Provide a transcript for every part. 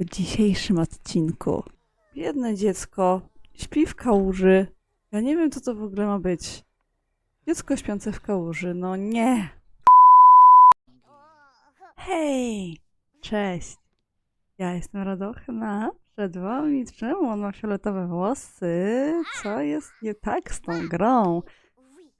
w dzisiejszym odcinku. Biedne dziecko śpi w kałuży. Ja nie wiem, co to w ogóle ma być. Dziecko śpiące w kałuży. No nie. Hej! Cześć. Ja jestem Radochna. Przed wami czemu on ma fioletowe włosy? Co jest nie tak z tą grą?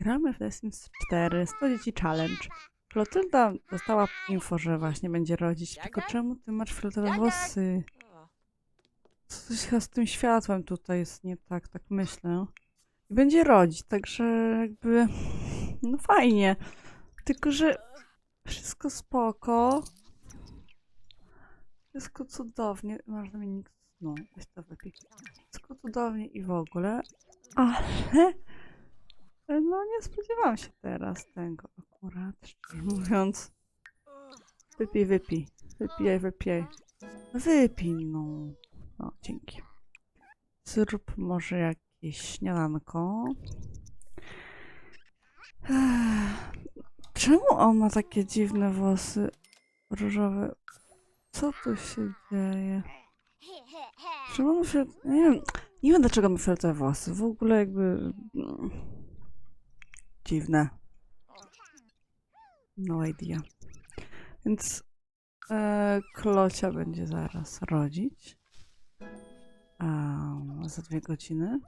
Gramy w The Sims 4 100 dzieci challenge. Klotylda dostała info, że właśnie będzie rodzić. Tylko czemu ty masz fioletowe włosy? Coś chyba z tym światłem tutaj jest nie tak, tak myślę. I będzie rodzić, także jakby no fajnie. Tylko, że wszystko spoko. Wszystko cudownie. Masz na mnie nikt snu. Weź to wypij. Wszystko cudownie i w ogóle. Ale no nie spodziewałam się teraz tego szczerze mówiąc. Wypij, wypij. Wypijaj, wypijaj. Wypij, no. O, dzięki. Zrób może jakieś śniadanko. Czemu on ma takie dziwne włosy różowe? Co tu się dzieje? Czemu on się... Nie wiem, nie wiem dlaczego ma fioletowe włosy. W ogóle jakby... mm, Dziwne. No idea. Więc e, Klocia będzie zaraz rodzić. Um, za dwie godziny.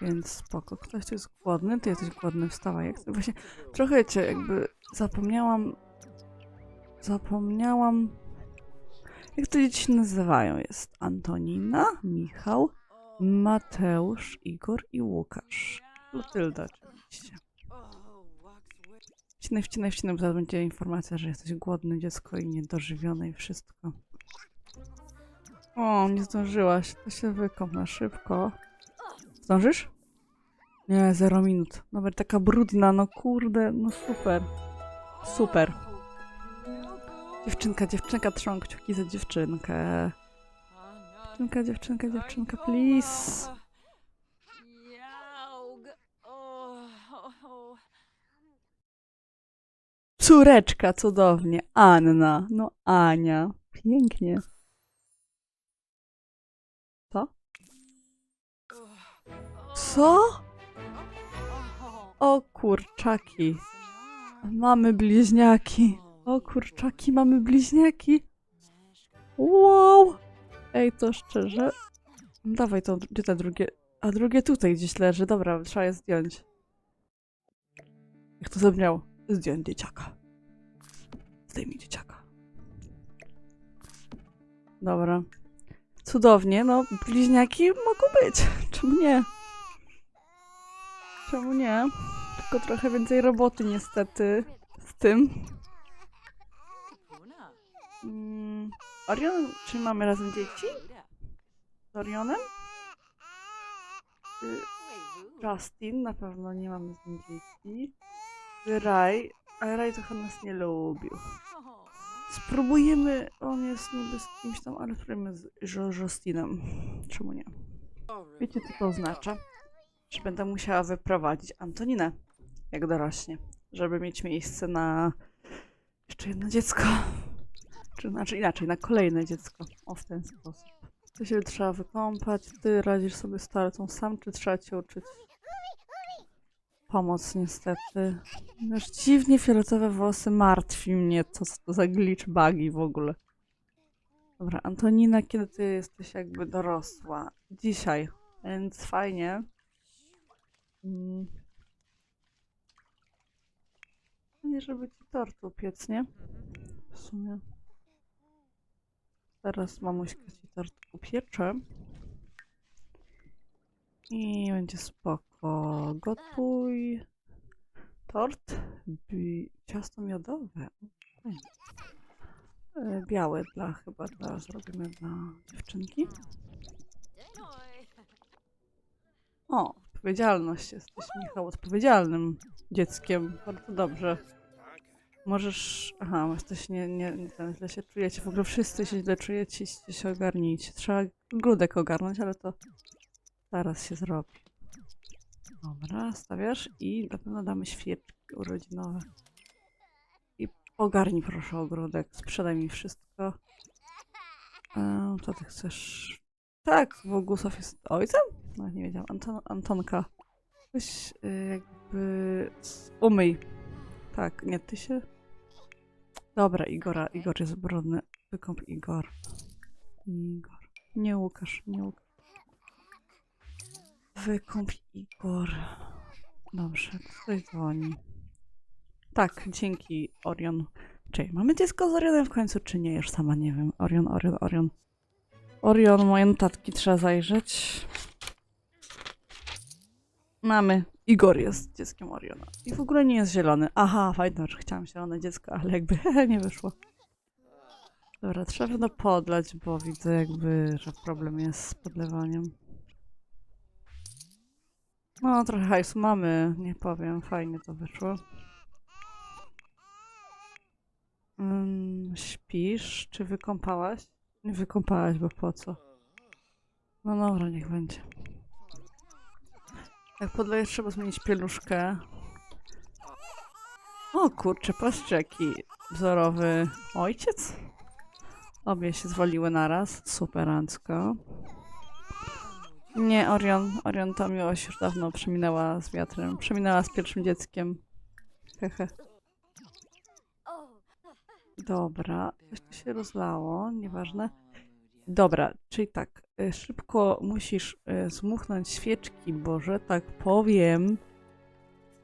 Więc spoko. Ktoś tu jest głodny. Ty jesteś głodny, wstawaj. Jak... Właśnie trochę cię jakby zapomniałam... Zapomniałam... Jak to dzieci się nazywają? Jest Antonina, Michał, Mateusz, Igor i Łukasz. Lotylda oczywiście. Wcinaj, wcinaj, wcinaj, bo zaraz będzie informacja, że jesteś głodne dziecko i niedożywione i wszystko. O, nie zdążyłaś. To się wykąp na szybko. Zdążysz? Nie, zero minut. Nawet taka brudna, no kurde, no super. Super. Dziewczynka, dziewczynka, trzymam kciuki za dziewczynkę. Dziewczynka, dziewczynka, dziewczynka, please. Córeczka, cudownie. Anna. No, Ania. Pięknie. Co? Co? O kurczaki. Mamy bliźniaki. O kurczaki, mamy bliźniaki. Wow. Ej, to szczerze. Dawaj to, gdzie te drugie? A drugie tutaj gdzieś leży. Dobra, trzeba je zdjąć. Jak to zabrzmiało? Zdjąć dzieciaka. Zdejmij dzieciaka. Dobra. Cudownie, no bliźniaki mogą być. Czemu nie? Czemu nie? Tylko trochę więcej roboty niestety z tym. Mm, Orion, czy mamy razem dzieci? Z Orionem? Czy Justin? Na pewno nie mamy z nim dzieci. Raj, a Raj trochę nas nie lubił. Spróbujemy, on jest niby z kimś tam, ale spróbujemy z Jo- Justinem. Czemu nie? Wiecie co to oznacza? Że będę musiała wyprowadzić Antoninę, jak dorośnie, żeby mieć miejsce na jeszcze jedno dziecko. Czy znaczy inaczej, na kolejne dziecko. O, w ten sposób. To się trzeba wykąpać. Ty radzisz sobie z sam, czy trzeba cię uczyć? Pomoc niestety. Już dziwnie fioletowe włosy martwi mnie. Co to za glitch bugi w ogóle. Dobra, Antonina, kiedy ty jesteś jakby dorosła? Dzisiaj, więc fajnie. Mm. Nie, żeby ci tort upiec, nie? W sumie. Teraz mamuśka ci tort upiecze. I będzie spoko. Gotuj. Tort. Bi ciasto miodowe. E, Białe dla chyba dla zrobimy dla dziewczynki. O, odpowiedzialność. Jesteś Michał odpowiedzialnym dzieckiem. Bardzo dobrze. Możesz. Aha, jesteś nie, nie, nie ten, źle się czujecie. W ogóle wszyscy się źle czujecie, się ogarnijcie. Trzeba grudek ogarnąć, ale to zaraz się zrobi. Dobra, stawiasz i na pewno damy świeczki urodzinowe. I ogarnij proszę ogródek, sprzedaj mi wszystko. Co ty chcesz? Tak, Bogusław jest ojcem? No, nie wiedziałam. Anton, Antonka. Weź y, jakby... Umyj. Tak, nie, ty się... Dobra, Igora. Igor jest brudny. Wykąp Igor. Igor. Nie Łukasz, nie Łukasz. Wykąp Igor. Dobrze, ktoś dzwoni. Tak, dzięki Orion. Czekaj, mamy dziecko z Orionem w końcu, czy nie? Już sama nie wiem. Orion, Orion, Orion. Orion, moje notatki trzeba zajrzeć. Mamy. Igor jest dzieckiem Oriona. I w ogóle nie jest zielony. Aha, fajne, że chciałam zielone dziecko, ale jakby nie wyszło. Dobra, trzeba pewno podlać, bo widzę jakby, że problem jest z podlewaniem. No, trochę hajsu mamy, nie powiem, fajnie to wyszło. Mm, śpisz? Czy wykąpałaś? Nie wykąpałaś, bo po co? No dobra, niech będzie. Jak podlejesz, trzeba zmienić pieluszkę. O kurczę, patrzcie jaki wzorowy ojciec. Obie się zwoliły naraz. Superancko. Nie, Orion. Orion ta miłość już dawno przeminęła z wiatrem. Przeminęła z pierwszym dzieckiem. Hehe. Dobra, coś się rozlało, nieważne. Dobra, czyli tak, y, szybko musisz y, zmuchnąć świeczki, bo że tak powiem,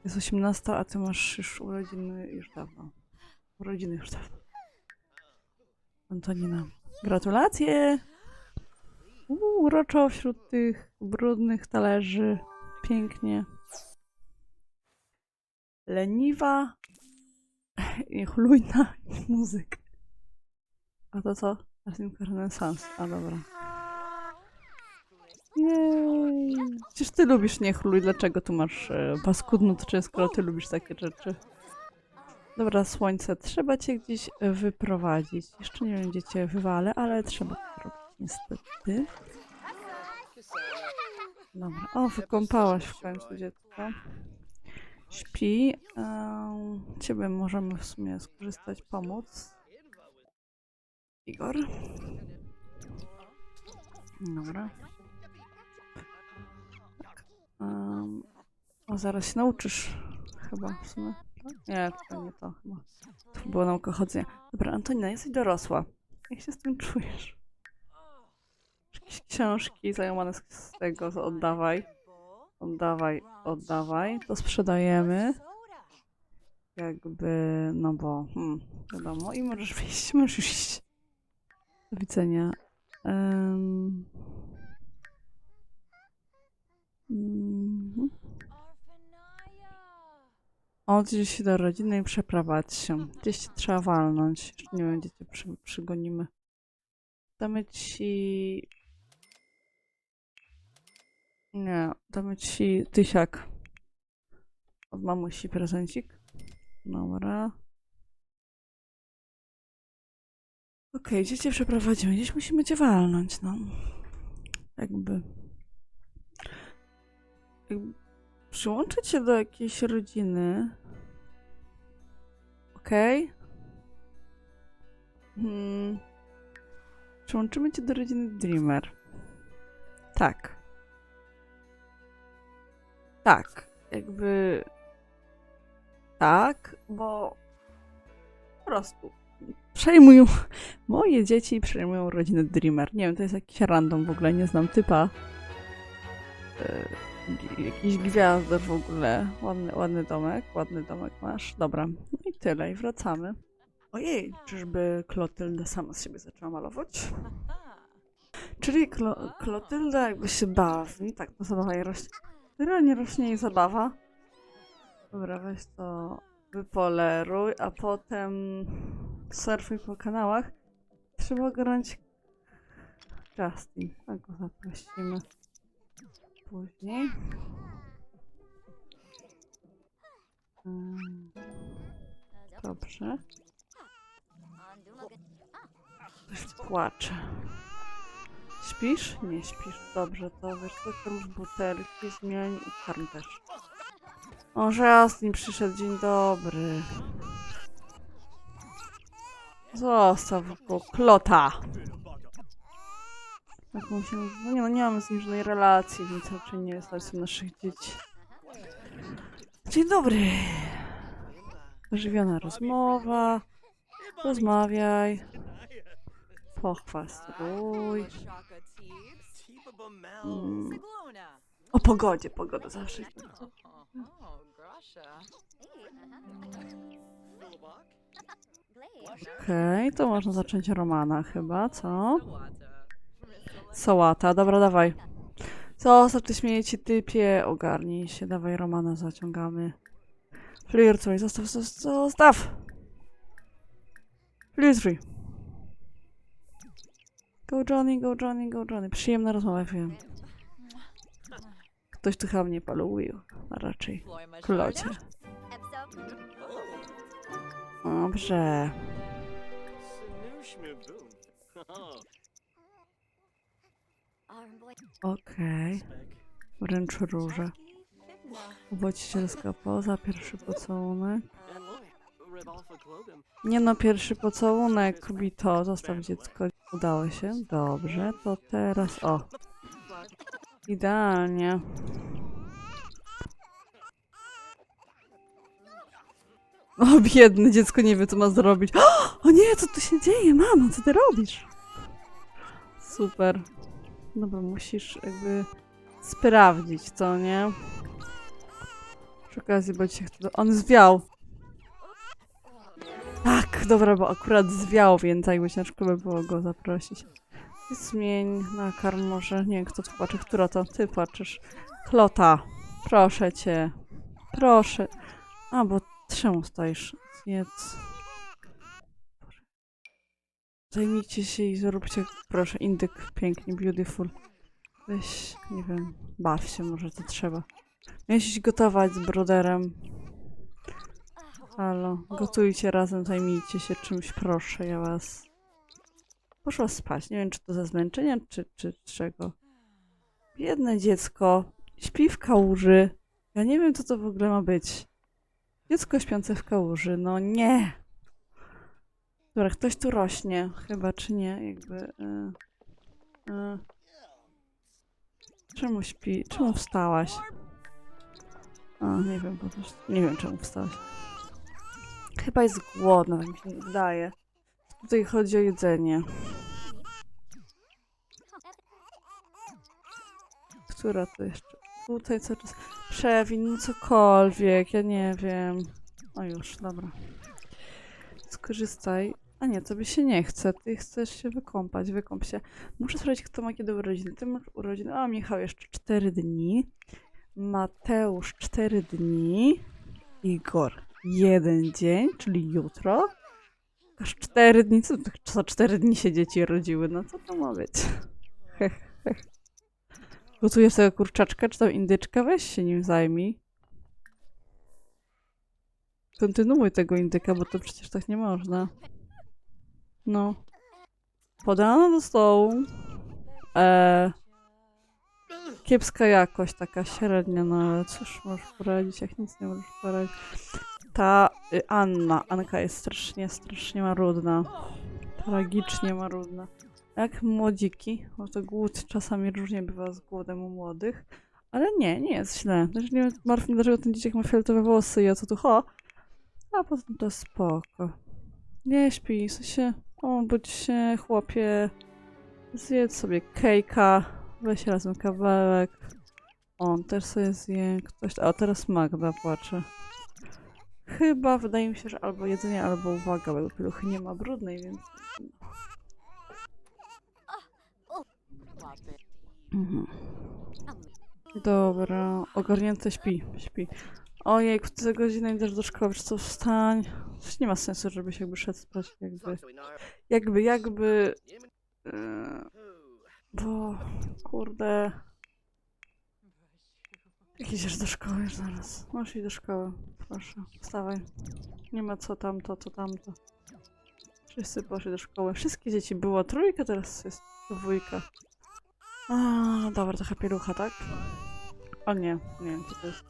jest 18, a ty masz już urodziny już dawno. Urodziny już dawno. Antonina, gratulacje! Uroczo wśród tych brudnych talerzy. Pięknie. Leniwa i chlujna. A to co? Artynka Renesans. A dobra. Jej. Przecież ty lubisz niechluj. Dlaczego tu masz e, paskudną czy skoro ty lubisz takie rzeczy? Dobra, słońce. Trzeba cię gdzieś wyprowadzić. Jeszcze nie wiem, gdzie cię ale trzeba to robić niestety. Dobra. O, wykąpałaś w końcu dziecko. Śpi. Ciebie możemy w sumie skorzystać, pomóc. Igor. Dobra. Tak. O, zaraz się nauczysz. Chyba w sumie. Nie, to nie to chyba. To było nauka chodzenia. Dobra, Antonina, jesteś dorosła. Jak się z tym czujesz? Jakieś książki zajmowane z, tego, oddawaj. Oddawaj, oddawaj. To sprzedajemy. Jakby, no bo, hmm, wiadomo. I możesz wyjść, możesz iść. Do widzenia. Um, mhm. Się do rodziny i przeprowadź się. Gdzieś cię trzeba walnąć. Jeszcze nie wiem, gdzie cię przy, przygonimy. Damy ci... Nie, damy ci tysiak. Od mamusi prezencik. Dobra. Okej, gdzie cię przeprowadzimy? Gdzieś musimy cię walnąć, no. Jakby... Jakby przyłączyć się do jakiejś rodziny. Okej. Hmm. Przyłączymy cię do rodziny Dreamer. Tak. Tak. Jakby... Tak, bo... Po prostu przejmują moje dzieci przejmują rodzinę Dreamer. Nie wiem, to jest jakiś random w ogóle, nie znam typa. E, jakiś gwiazdor w ogóle. Ładny, ładny domek, ładny domek masz. Dobra, no i tyle, i wracamy. Ojej, czyżby Klotylda sama z siebie zaczęła malować? Czyli Klo Klotylda jakby się bawi, tak, to jej rośnie. Realnie rośnie jej zabawa. Dobra, weź to wypoleruj, a potem surfuj po kanałach. Trzeba ogarnąć Justin. Tak go zaprosimy. Później. Dobrze. Ktoś płacze. Śpisz? Nie śpisz. Dobrze, to wiesz, to karm butelki, zmień i karm też. O, przyszedł, dzień dobry. Zostaw go, klota. Jakąś, no nie, no nie mamy z nim żadnej relacji, więc raczej nie ojcem naszych dzieci. Dzień dobry. Ożywiona rozmowa. Rozmawiaj. Pochwastuj. Mm. O pogodzie, pogoda zawsze. Okej, to można zacząć Romana chyba, co? Sałata, dobra, dawaj. Zostaw ty śmieci, typie, ogarnij się, dawaj Romana zaciągamy. Flirtuj, zostaw, zostaw, zostaw! Flirtuj. Go Johnny, go Johnny, go Johnny. Przyjemna rozmowa, wiem. Ktoś tu chyba mnie palubił, a raczej klocie. Dobrze. Okej. Wręcz róże. Właścicielska poza, pierwszy pocałunek. Nie no, pierwszy pocałunek, kobito, zostaw dziecko. Udało się, dobrze, to teraz, o. Idealnie. O, biedne dziecko nie wie, co ma zrobić. O nie, co tu się dzieje, mamo, co ty robisz? Super. Dobra, musisz jakby sprawdzić, co nie? Przy okazji, bo cię. On zwiał! Tak, dobra, bo akurat zwiał, więc jakby ciężko by było go zaprosić. Zmień na karm może. Nie wiem, kto tu płacze. Która to? Ty płaczesz. Klota. Proszę cię. Proszę. A, bo czemu stoisz? Zjedz. Zajmijcie się i zróbcie, proszę, indyk pięknie, beautiful. Weź, nie wiem, baw się, może to trzeba. Miałeś gotować z broderem. Halo, gotujcie razem, zajmijcie się czymś, proszę, ja was. Poszła spać, nie wiem, czy to ze zmęczenia, czy, czy czego. Biedne dziecko, śpi w kałuży. Ja nie wiem, co to w ogóle ma być. Dziecko śpiące w kałuży, no nie. Dobra, ktoś tu rośnie, chyba, czy nie, jakby... Y, y. Czemu śpi? Czemu wstałaś? A, nie wiem, po prostu. Nie wiem, czemu wstałaś. Chyba jest głodna, tak mi się wydaje. Tutaj chodzi o jedzenie. Która to jeszcze? Tutaj cały czas. Przewin, no cokolwiek, ja nie wiem. O już, dobra. Skorzystaj. A nie, tobie się nie chce. Ty chcesz się wykąpać, wykąp się. Muszę sprawdzić, kto ma kiedy urodziny. Ty masz urodziny. A, Michał jeszcze 4 dni. Mateusz 4 dni. Igor jeden dzień, czyli jutro. Aż 4 dni. Co, co 4 dni się dzieci rodziły? No co to ma być? Gotujesz sobie kurczaczka, czy tam indyczka? Weź się nim zajmij. Kontynuuj tego indyka, bo to przecież tak nie można. No. Podano do stołu. Eee, kiepska jakość, taka średnia, no ale cóż możesz poradzić, jak nic nie możesz poradzić. Ta y, Anna, Anka jest strasznie, strasznie marudna. Tragicznie marudna. Jak młodziki, bo to głód czasami różnie bywa z głodem u młodych. Ale nie, nie jest źle. Znaczy nie wiem, Marfin, dlaczego ten dzieciak ma fioletowe włosy i o co tu ho. A poza tym to spoko. Nie śpi, w sensie, o, budź się, chłopie. Zjedz sobie kejka, weź razem kawałek. On też sobie zje, ktoś... A teraz Magda płacze. Chyba, wydaje mi się, że albo jedzenie, albo uwaga, bo pieluchy nie ma brudnej, więc... Mhm. Dobra, ogarnięte śpi, śpi. Ojej, w tę godzinę idziesz do szkoły, co, wstań. Przecież nie ma sensu, żebyś jakby szedł spać, jakby, jakby, jakby... Yy, bo, kurde... Jak idziesz do szkoły zaraz? Możesz iść do szkoły, proszę, wstawaj. Nie ma co tamto, co tamto. Wszyscy poszli do szkoły. Wszystkie dzieci było trójka, teraz jest dwójka. A, dobra, trochę pielucha, tak? O nie, nie wiem co to jest.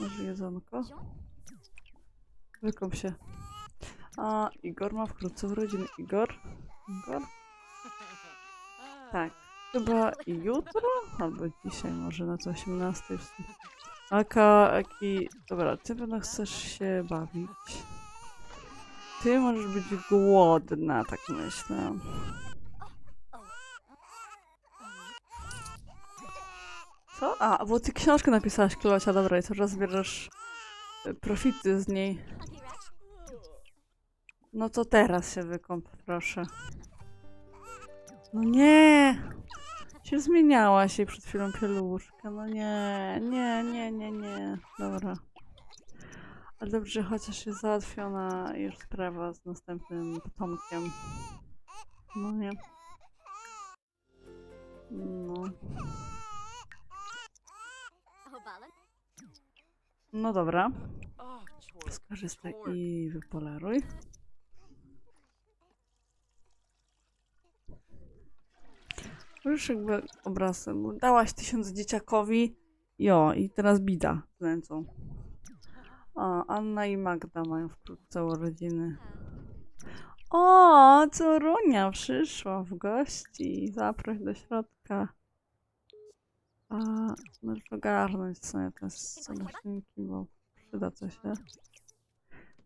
Może jedzonko? Wykąp się. A, Igor ma wkrótce urodziny. Igor? Igor? Tak, chyba jutro, albo dzisiaj może na co 18. Aka, Aki, dobra, ty pewno chcesz się bawić. Ty możesz być głodna, tak myślę. Co? A, bo ty książkę napisałaś, Klocia, dobra, i teraz zbierasz y, profity z niej. No to teraz się wykąp, proszę. No nie! Się zmieniała się przed chwilą pieluszka. No nie, nie, nie, nie, nie. Dobra. Ale dobrze, chociaż jest załatwiona już sprawa z następnym potomkiem. No nie. No. No dobra. Skorzystaj i wypoleruj. Już jakby obrazem. Dałaś tysiąc dzieciakowi. Jo, i teraz bida z nęcą. O, Anna i Magda mają wkrótce urodziny. O, Corunia przyszła w gości. Zaproś do środka. A, możesz ogarnąć sobie te scenoczniki, bo przyda to się.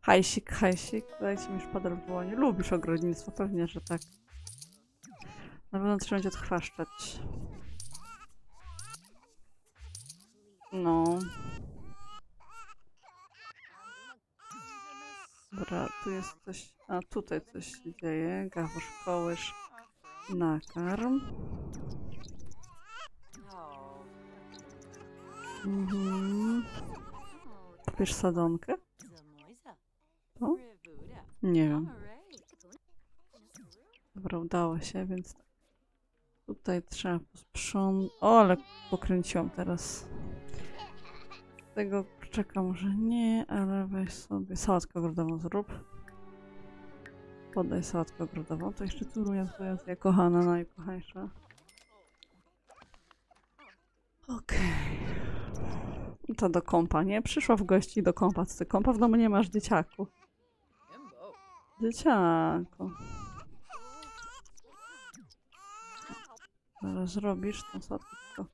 Hajsik, hajsik. Dajcie mi szpader w dłoni. Lubisz ogrodnictwo? Pewnie, że tak. Na pewno trzeba będzie odchwaszczać. No. Dobra, tu jest coś... A, tutaj coś się dzieje. Gawusz, kołysz, nakarm. Mhm. Kupisz sadzonkę? To? Nie wiem. Dobra, udało się, więc tutaj trzeba posprzątać. O, ale pokręciłam teraz. Tego kurczaka może nie, ale weź sobie sałatkę ogrodową zrób. Podaj sałatkę ogrodową. To jeszcze turunia twoja ja kochana, najkochańsza. Okej. I To do kąpa, nie? Przyszła w gości do. Co ty kąpa w domu nie masz, dzieciaku. Dzieciaku. Zaraz robisz tą sadkę, tylko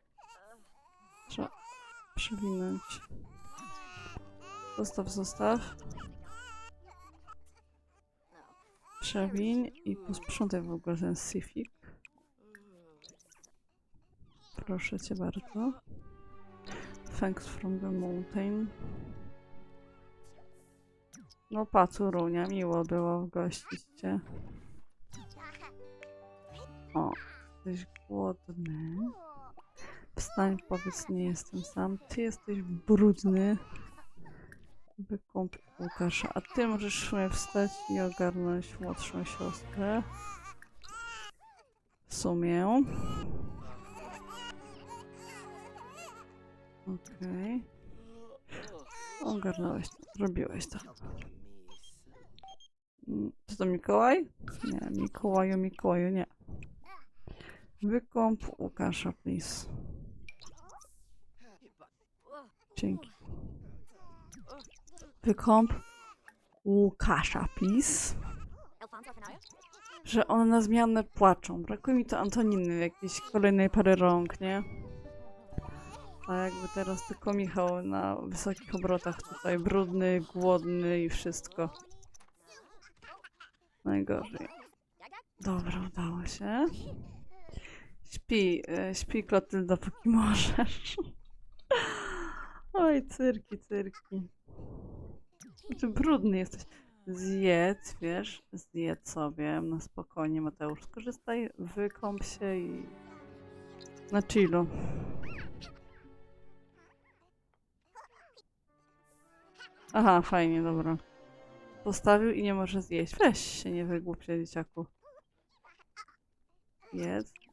trzeba przewinąć. Zostaw, zostaw. Przewiń i posprzątaj w ogóle ten syfik. Proszę cię bardzo. Thanks from the mountain. No pacurunia, miło było gościć cię. O, jesteś głodny. Wstań, powiedz, nie jestem sam. Ty jesteś brudny. Wykąp Łukasza. A ty możesz wstać i ogarnąć młodszą siostrę. W sumie. Okej. Ogarnąłeś to. Zrobiłeś to. Mm, Czy to Mikołaj? Nie, Mikołaju, Mikołaju, nie. Wykąp Łukasza, please. Dzięki. Wykąp Łukasza, please. Że one na zmianę płaczą. Brakuje mi to Antoniny, jakiejś kolejnej pary rąk, nie? A jakby teraz tylko Michał na wysokich obrotach tutaj, brudny, głodny i wszystko. Najgorzej. Dobra, udało się. Śpi, e, śpi Klotylda, póki możesz. Oj, cyrki, cyrki. Ty brudny jesteś. Zjedz, wiesz, zjedz sobie na spokojnie, Mateusz. Skorzystaj, wykąp się i na chillu. Aha, fajnie, dobra. Postawił i nie może zjeść. Weź się, nie wygłupcie, dzieciaku. Jedz.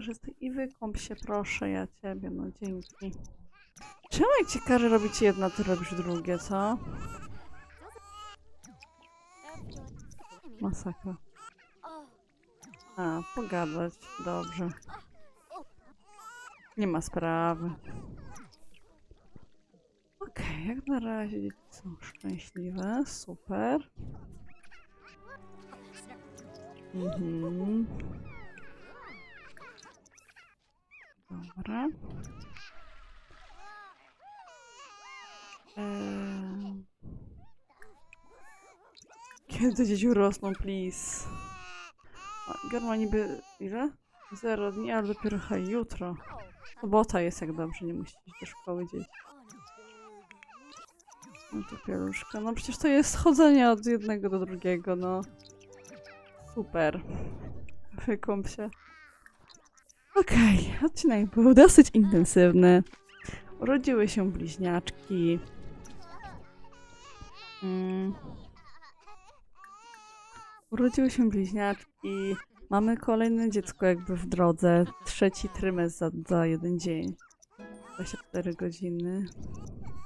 Korzystaj i wykąp się, proszę, ja ciebie, no dzięki. Czemu jak ci każe robić jedno, ty robisz drugie, co? Masakra. A, pogadać, dobrze. Nie ma sprawy. Okej, jak na razie dzieci są szczęśliwe, super. Mhm. Dobra. Eee... Kiedy dzieci urosną, please? O, Germa niby ile? Zero dni, ale dopiero hej, jutro. Sobota jest jak dobrze, nie musisz iść do szkoły dzieci. No to pieluszka. No przecież to jest chodzenie od jednego do drugiego, no. Super. Wykąp się. Okej, odcinek był dosyć intensywny. Urodziły się bliźniaczki. Mm. Urodziły się bliźniaczki. Mamy kolejne dziecko jakby w drodze. Trzeci trymestr za, za jeden dzień. 24 godziny.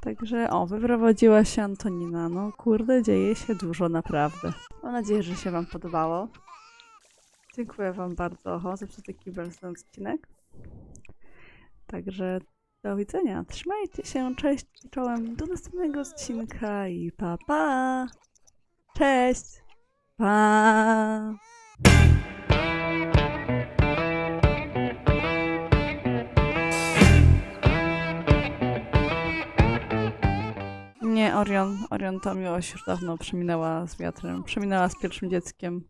Także o, wyprowadziła się Antonina. No kurde, dzieje się dużo naprawdę. Mam nadzieję, że się wam podobało. Dziękuję wam bardzo za taki ten odcinek. Także do widzenia. Trzymajcie się. Cześć czołem. Do następnego odcinka i pa pa. Cześć. Pa. Nie, Orion. Orion to miłość już dawno przeminęła z wiatrem. Przeminęła z pierwszym dzieckiem.